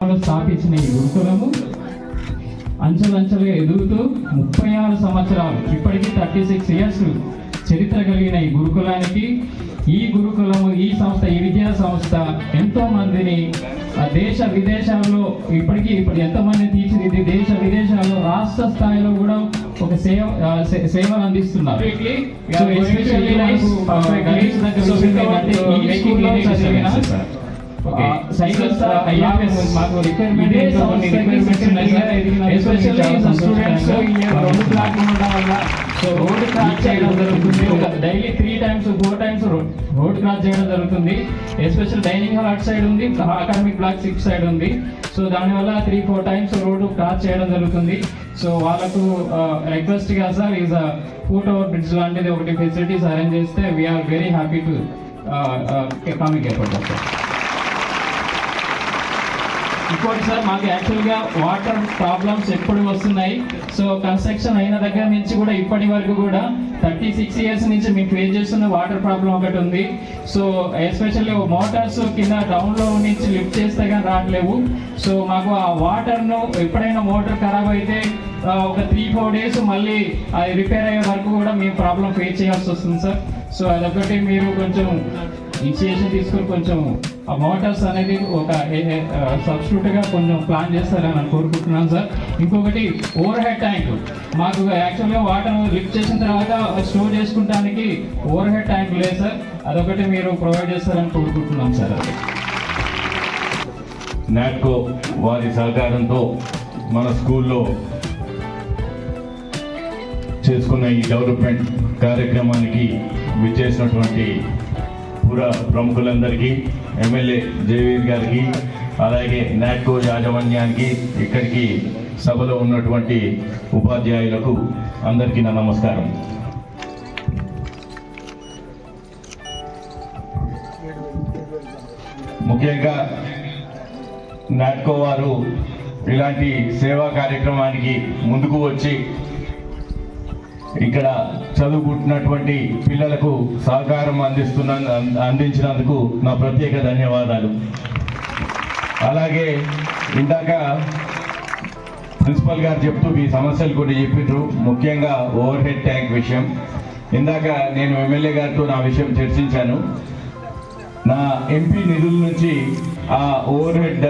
స్థాపించిన ఈ గురుకులము అంచెలంచెలుగా ఎదుగుతూ ముప్పై ఆరు సంవత్సరాలు ఇప్పటికీ థర్టీ సిక్స్ ఇయర్స్ చరిత్ర కలిగిన ఈ గురుకులానికి ఈ గురుకులము ఈ సంస్థ ఈ విద్యా సంస్థ ఎంతో మందిని దేశ విదేశాల్లో ఇప్పటికీ ఇప్పుడు ఎంతో మంది తీర్చిదిద్ది దేశ విదేశాల్లో రాష్ట్ర స్థాయిలో కూడా ఒక సేవ సేవలు అందిస్తున్నారు. గణేష్ దగ్గర మాకు ఏంటో కొన్ని ఉన్నాయి సార్. స్టూడెంట్స్ బ్లాక్ ఉండడం వల్ల సో రోడ్ క్రాస్ చేయడం జరుగుతుంది. ఒక daily three times four times road cross చేయడం జరుగుతుంది. ఎస్పెషల్ డైనింగ్ హాల్ అటు సైడ్ ఉంది అకాడమిక్ బ్లాక్ సిక్స్ సైడ్ ఉంది. సో దానివల్ల three four times road cross చేయడం జరుగుతుంది. సో వాళ్ళకు రిక్వెస్ట్గా sir is foot over bridge లాంటిది ఒకటి ఫెసిలిటీస్ అరేంజ్ చేస్తే we are very happy to comic ఏర్పాటు సార్ ఇంకోటి సార్ మాకు యాక్చువల్గా వాటర్ ప్రాబ్లమ్స్ ఎప్పుడు వస్తున్నాయి. సో కన్స్ట్రక్షన్ అయిన దగ్గర నుంచి కూడా ఇప్పటి వరకు కూడా థర్టీ సిక్స్ ఇయర్స్ నుంచి మేము ఫేస్ చేస్తున్న వాటర్ ప్రాబ్లం ఒకటి ఉంది. సో ఎస్పెషల్లీ మోటార్స్ కింద డౌన్లో నుంచి లిఫ్ట్ చేస్తే కానీ రావట్లేవు. సో మాకు ఆ వాటర్ను ఎప్పుడైనా మోటార్ ఖరాబ్ అయితే ఒక త్రీ ఫోర్ డేస్ మళ్ళీ అది రిపేర్ అయ్యే వరకు కూడా మేము ప్రాబ్లం ఫేస్ చేయాల్సి వస్తుంది సార్ సో అదొకటి మీరు కొంచెం ఇనిషియేషన్ తీసుకొని కొంచెం ఆ మోటార్స్ అనేది ఒక సబ్స్టిట్యూట్గా కొంచెం ప్లాన్ చేస్తారని నేను కోరుకుంటున్నాను సార్. ఇంకొకటి ఓవర్ హెడ్ ట్యాంక్ మాకు యాక్చువల్గా వాటర్ లిఫ్ట్ చేసిన తర్వాత స్టోర్ చేసుకుంటానికి ఓవర్ హెడ్ ట్యాంక్ లేదు సార్. అదొకటి మీరు ప్రొవైడ్ చేస్తారని కోరుకుంటున్నాం సార్. నాట్కో వారి సహకారంతో మన స్కూల్లో చేసుకున్న ఈ డెవలప్మెంట్ కార్యక్రమానికి విచ్చేసినటువంటి పుర ప్రముఖులందరికీ ఎమ్మెల్యే జయవీర్ గారికి అలాగే నాట్కో యాజమాన్యానికి ఇక్కడికి సభలో ఉన్నటువంటి ఉపాధ్యాయులకు అందరికీ నా నమస్కారం. ముఖ్యంగా నాట్కో వారు ఇలాంటి సేవా కార్యక్రమానికి ముందుకు వచ్చి ఇక్కడ చదువుకుంటున్నటువంటి పిల్లలకు సహకారం అందిస్తున్న అందించినందుకు నా ప్రత్యేక ధన్యవాదాలు. అలాగే ఇందాక ప్రిన్సిపల్ గారు చెప్తూ ఈ సమస్యలు కూడా చెప్పిండ్రు ముఖ్యంగా ఓవర్ హెడ్ ట్యాంక్ విషయం. ఇందాక నేను ఎమ్మెల్యే గారితో నా విషయం చర్చించాను. నా ఎంపీ నిధుల నుంచి ఆ ఓవర్ హెడ్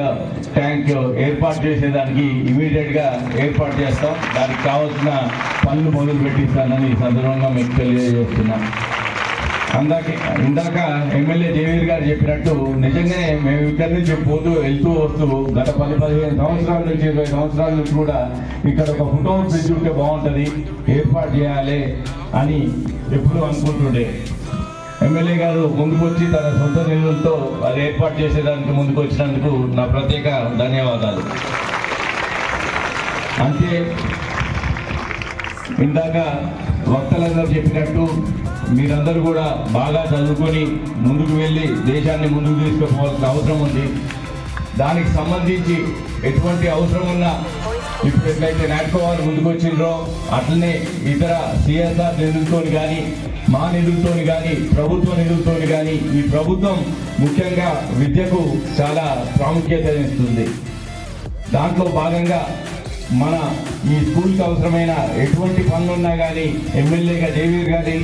ట్యాంక్ ఏర్పాటు చేసేదానికి ఇమీడియట్గా ఏర్పాటు చేస్తాం. దానికి కావాల్సిన పనులు మొదలు పెట్టిస్తానని సందర్భంగా మీకు తెలియజేస్తున్నా. అందాక ఇందాక ఎమ్మెల్యే జయవీర్ గారు చెప్పినట్టు నిజంగానే మేము ఇక్కడి నుంచి పోతూ వెళ్తూ వస్తూ గత పది పదిహేను సంవత్సరాల నుంచి ఇరవై సంవత్సరాల నుంచి కూడా ఇక్కడ ఒక ఫుట్ ఓవర్ బ్రిడ్జ్ ఉంటే బాగుంటుంది ఏర్పాటు చేయాలి అని ఎప్పుడూ అనుకుంటుండే. ఎమ్మెల్యే గారు ముందుకొచ్చి తన సొంత నిధులతో అది ఏర్పాటు చేసేదానికి ముందుకు వచ్చినందుకు నా ప్రత్యేక ధన్యవాదాలు. అంతే ఇందాక వక్తలందరూ చెప్పినట్టు మీరందరూ కూడా బాగా చదువుకొని ముందుకు వెళ్ళి దేశాన్ని ముందుకు తీసుకుపోవాల్సిన అవసరం ఉంది. దానికి సంబంధించి ఎటువంటి అవసరం ఉన్నా ఇప్పుడు ఎట్లయితే నాటుకోవాలి వారు ముందుకు వచ్చిండ్రో అట్లనే ఇతర సిఎస్ఆర్ నిధులతో కానీ మా నిధులతోని కానీ ప్రభుత్వ నిధులతోని కానీ ఈ ప్రభుత్వం ముఖ్యంగా విద్యకు చాలా ప్రాముఖ్యత ఇస్తుంది దాంట్లో భాగంగా మన ఈ స్కూల్కి అవసరమైన ఎటువంటి పనులు ఉన్నా కానీ ఎమ్మెల్యేగా జయవీర్ గారి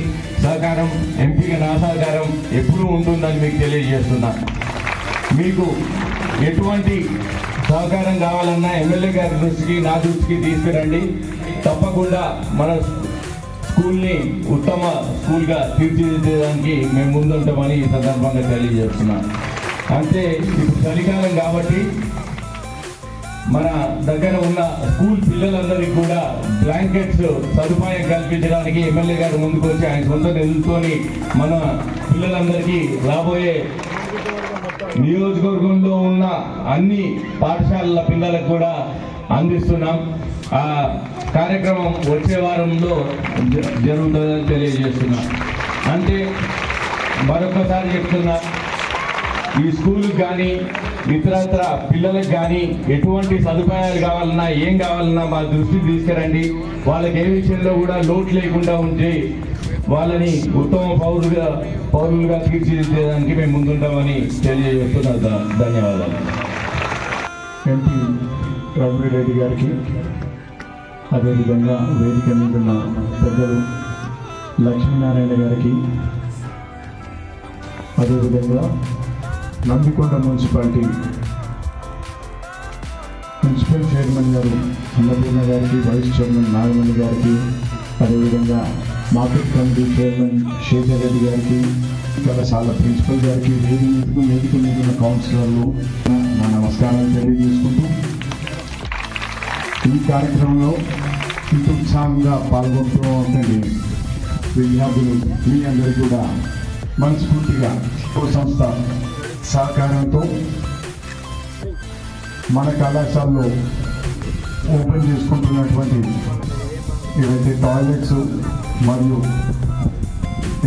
సహకారం ఎంపీగా నా సహకారం ఎప్పుడూ ఉంటుందని మీకు తెలియజేస్తున్నా. మీకు ఎటువంటి సహకారం కావాలన్నా ఎమ్మెల్యే గారి దృష్టికి నా దృష్టికి తీసుకురండి. తప్పకుండా మన స్కూల్ని ఉత్తమ స్కూల్గా తీర్చిదిద్దడానికి మేము ముందుంటామని ఈ సందర్భంగా తెలియజేస్తున్నాం. అంతే ఇప్పుడు చలికాలం కాబట్టి మన దగ్గర ఉన్న స్కూల్ పిల్లలందరికీ కూడా బ్లాంకెట్స్ సదుపాయం కల్పించడానికి ఎమ్మెల్యే గారు ముందుకు వచ్చి ఆయన సొంత నిధులతోని మన పిల్లలందరికీ రాబోయే నియోజకవర్గంలో ఉన్న అన్ని పాఠశాలల పిల్లలకు కూడా అందిస్తున్నాం. ఆ కార్యక్రమం వచ్చే వారంలో జరుగుతుందని తెలియజేస్తున్నాం. అంటే మరొకసారి చెప్తున్నా ఈ స్కూల్కి కానీ ఇతరత్ర పిల్లలకు కానీ ఎటువంటి సదుపాయాలు కావాలన్నా ఏం కావాలన్నా మా దృష్టికి తీసుకురండి. వాళ్ళకి ఏ విషయంలో కూడా లోటు లేకుండా ఉంటే వాళ్ళని ఉత్తమ పౌరులుగా పౌరులుగా తీర్చిదిద్దేదానికి మేము ముందుంటామని తెలియజేస్తున్నా. ధన్యవాదాలు. ఎంపీ రఘువీరెడ్డి గారికి. అదేవిధంగా వేదిక మీద ఉన్న పెద్దలు లక్ష్మీనారాయణ గారికి అదేవిధంగా నందికొండ మున్సిపాలిటీ మున్సిపల్ చైర్మన్ గారు అన్నపూర్ణ గారికి వైస్ చైర్మన్ నాగమణి గారికి అదేవిధంగా market committee chairman Sekhar Reddy గారికి కళాశాల ప్రిన్సిపల్ గారికి వేదిక మీదకు వేదిక మీద ఉన్న కౌన్సిలర్లు నా నమస్కారాలు తెలియజేసుకుంటూ ఈ కార్యక్రమంలో ఇంత ఉత్సాహంగా ఉండండి విద్యార్థులు మీ అందరూ కూడా మనస్ఫూర్తిగా ఓ సంస్థ సహకారంతో మన కళాశాలలో ఓపెన్ చేసుకుంటున్నటువంటి ఏవైతే టాయిలెట్స్ మరియు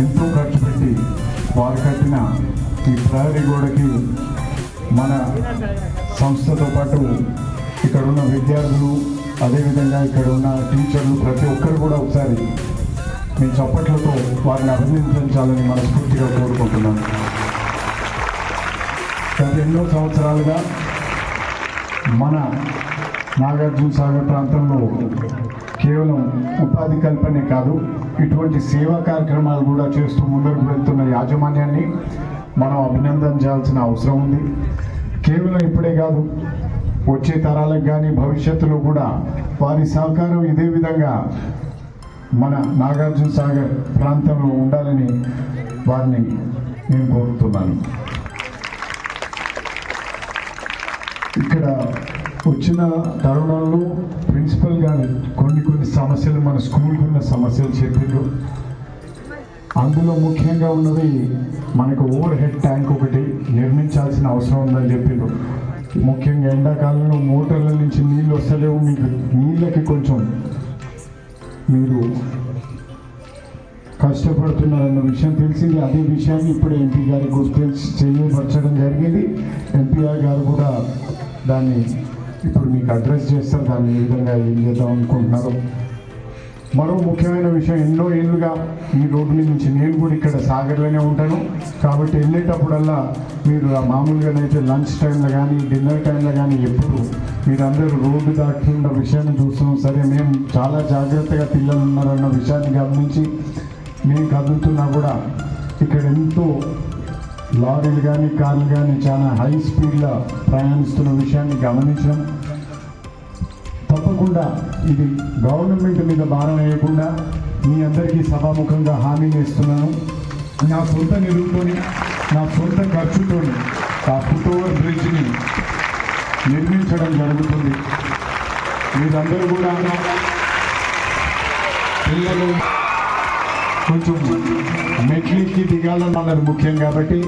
ఎంతో ఖర్చు పెట్టి వారు కట్టిన ఈ ప్రహరీ గోడకి మన సంస్థతో పాటు ఇక్కడ ఉన్న విద్యార్థులు అదేవిధంగా ఇక్కడ ఉన్న టీచర్లు ప్రతి ఒక్కరు కూడా ఒకసారి మీ చప్పట్లతో వారిని అభినందించాలని మనస్ఫూర్తిగా కోరుకుంటున్నాను. గత ఎన్నో సంవత్సరాలుగా మన నాగార్జున సాగర్ ప్రాంతంలో కేవలం ఉపాధి కల్పనే కాదు ఇటువంటి సేవా కార్యక్రమాలు కూడా చేస్తూ ముందుకు వెళ్తున్న యాజమాన్యాన్ని మనం అభినందించాల్సిన అవసరం ఉంది. కేవలం ఇప్పుడే కాదు వచ్చే తరాలకు కానీ భవిష్యత్తులో కూడా వారి సహకారం ఇదే విధంగా మన నాగార్జున సాగర్ ప్రాంతంలో ఉండాలని వారిని నేను కోరుతున్నాను. ఇక్కడ వచ్చిన తరుణంలో ప్రిన్సిపల్ గారు కొన్ని కొన్ని సమస్యలు మన స్కూల్కి ఉన్న సమస్యలు చెప్పిండ్రు అందులో ముఖ్యంగా ఉన్నది మనకు ఓవర్ హెడ్ ట్యాంక్ ఒకటి నిర్మించాల్సిన అవసరం ఉందని చెప్పిండ్రు ముఖ్యంగా ఎండాకాలంలో మోటార్ల నుంచి నీళ్ళు వస్తలేవు. మీకు నీళ్ళకి కొంచెం మీరు కష్టపడుతున్నారన్న విషయం తెలిసింది. అదే విషయాన్ని ఇప్పుడు ఎంపీ గారికి తెలిసి చేయబరచడం జరిగింది. ఎంపీఆర్ గారు కూడా దాన్ని ఇప్పుడు మీకు అడ్రస్ చేస్తారు. దాన్ని ఏ విధంగా ఏం చేద్దాం అనుకుంటున్నారు మరో ముఖ్యమైన విషయం ఎన్నో ఏళ్ళుగా ఈ రోడ్డు నుంచి నేను కూడా ఇక్కడ సాగర్లోనే ఉంటాను. కాబట్టి వెళ్ళేటప్పుడల్లా మీరు మామూలుగానైతే లంచ్ టైంలో కానీ డిన్నర్ టైంలో కానీ ఎప్పుడు మీరందరూ రోడ్డు దాటుతున్న విషయాన్ని చూస్తున్నాం. సరే మేము చాలా జాగ్రత్తగా పిల్లలు ఉన్నారన్న విషయాన్ని గమనించి మేము కదులుతున్నా కూడా ఇక్కడ ఎంతో లారీలు కానీ కార్లు కానీ చాలా హై స్పీడ్లో ప్రయాణిస్తున్న విషయాన్ని గమనించాం తప్పకుండా ఇది గవర్నమెంట్ మీద భారం వేయకుండా మీ అందరికీ సభాముఖంగా హామీ ఇస్తున్నాను నా సొంత నిధులతోని నా సొంత ఖర్చుతోని ఆ ఫుట్ఓవర్ బ్రిడ్జ్ని నిర్మించడం జరుగుతుంది. మీరందరూ కూడా పిల్లలు కొంచెం మెట్లెక్కి దిగాలన్నారు ముఖ్యం కాబట్టి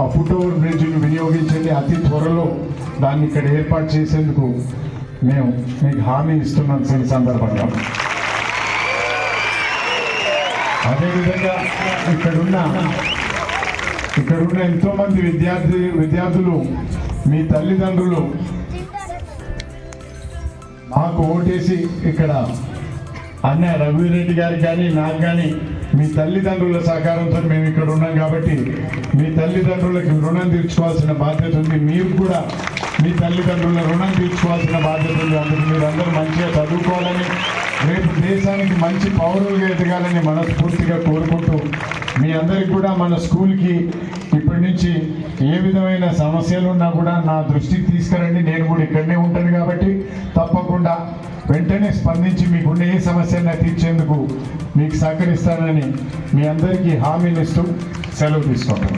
ఆ ఫుట్ ఓవర్ వినియోగించండి. అతి త్వరలో దాన్ని ఇక్కడ ఏర్పాటు చేసేందుకు మేము మీకు హామీ ఇస్తున్నాం ఈ సందర్భంగా. అదేవిధంగా ఇక్కడున్న ఇక్కడున్న ఎంతోమంది విద్యార్థి విద్యార్థులు మీ తల్లిదండ్రులు మాకు ఓటేసి ఇక్కడ అన్న రఘువీరెడ్డి గారికి కానీ నాకు కానీ మీ తల్లిదండ్రుల సహకారంతో మేము ఇక్కడ ఉన్నాం కాబట్టి మీ తల్లిదండ్రులకి రుణం తీర్చుకోవాల్సిన బాధ్యత ఉంది. మీరు కూడా మీ తల్లిదండ్రుల రుణం తీర్చుకోవాల్సిన బాధ్యత ఉంది అందుకు మీరందరూ మంచిగా చదువుకోవాలని రేపు దేశానికి మంచి పౌరులుగా ఎదగాలని మనస్ఫూర్తిగా కోరుకుంటూ మీ అందరికి కూడా మన స్కూల్కి ఇప్పటి నుంచి ఏ విధమైన సమస్యలు ఉన్నా కూడా నా దృష్టికి తీసుకురండి. నేను కూడా ఇక్కడనే ఉంటాను కాబట్టి తప్పకుండా వెంటనే స్పందించి మీకున్న ఏ సమస్యను తీర్చేందుకు మీకు సహకరిస్తానని మీ అందరికీ హామీనిస్తూ సెలవు తీసుకుంటాను